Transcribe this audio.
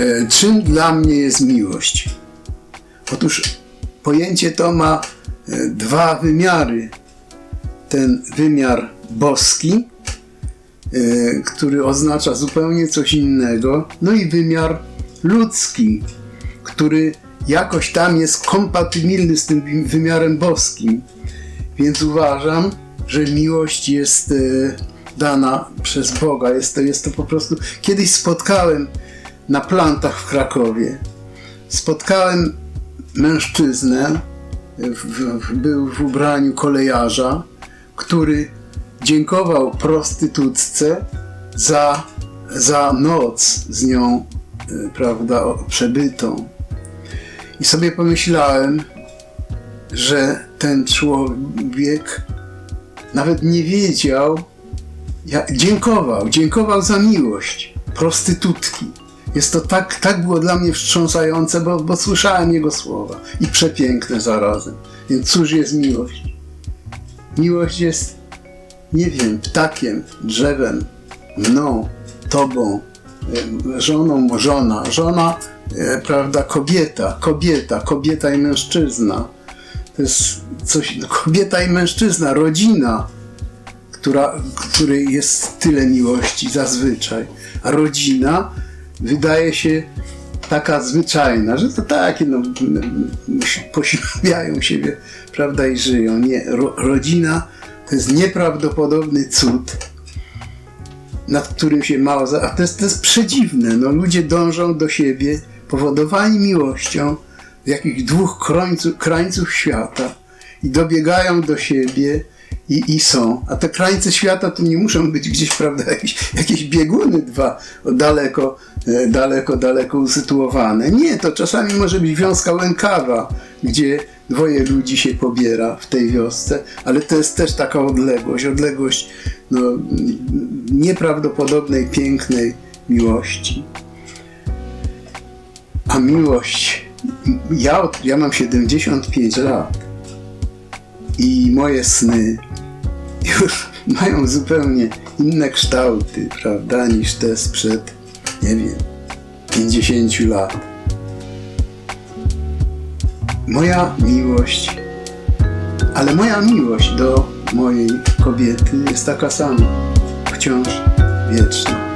E, Czym dla mnie jest miłość? Otóż pojęcie to ma e, dwa wymiary. Ten wymiar boski, e, który oznacza zupełnie coś innego, no i wymiar ludzki, który jakoś tam jest kompatybilny z tym wymiarem boskim. Więc uważam, że miłość jest dana przez Boga. Jest to, jest to po prostu. Kiedyś spotkałem na plantach w Krakowie. Spotkałem mężczyznę, w, w, był w ubraniu kolejarza, który dziękował prostytutce za, za noc z nią, e, prawda, przebytą. I sobie pomyślałem, że ten człowiek nawet nie wiedział, jak dziękował, dziękował za miłość prostytutki. Jest to tak, tak było dla mnie wstrząsające, bo, bo słyszałem jego słowa i przepiękne zarazem. Więc cóż jest miłość? Miłość jest, nie wiem, ptakiem, drzewem, mną, tobą, żoną, żona, żona, e, prawda, kobieta, kobieta, kobieta i mężczyzna. To jest coś, kobieta i mężczyzna, rodzina, która, której jest tyle miłości zazwyczaj. A rodzina wydaje się taka zwyczajna, że to takie, no, posiławiają siebie, prawda, i żyją. Nie, ro, rodzina to jest nieprawdopodobny cud, nad którym się mało... Za... A to jest, to jest przedziwne, no, ludzie dążą do siebie, powodowani miłością z jakichś dwóch krańców, krańców świata i dobiegają do siebie i, i są. A te krańce świata to nie muszą być gdzieś, prawda, jakieś, jakieś bieguny dwa daleko, e, daleko, daleko usytuowane. Nie, to czasami może być wiązka łękawa, gdzie dwoje ludzi się pobiera w tej wiosce, ale to jest też taka odległość, odległość no, nieprawdopodobnej, pięknej miłości. A miłość, ja, ja mam 75 lat i moje sny już mają zupełnie inne kształty, prawda, niż te sprzed, nie wiem, 50 lat. Moja miłość, ale moja miłość do mojej kobiety jest taka sama, wciąż wieczna.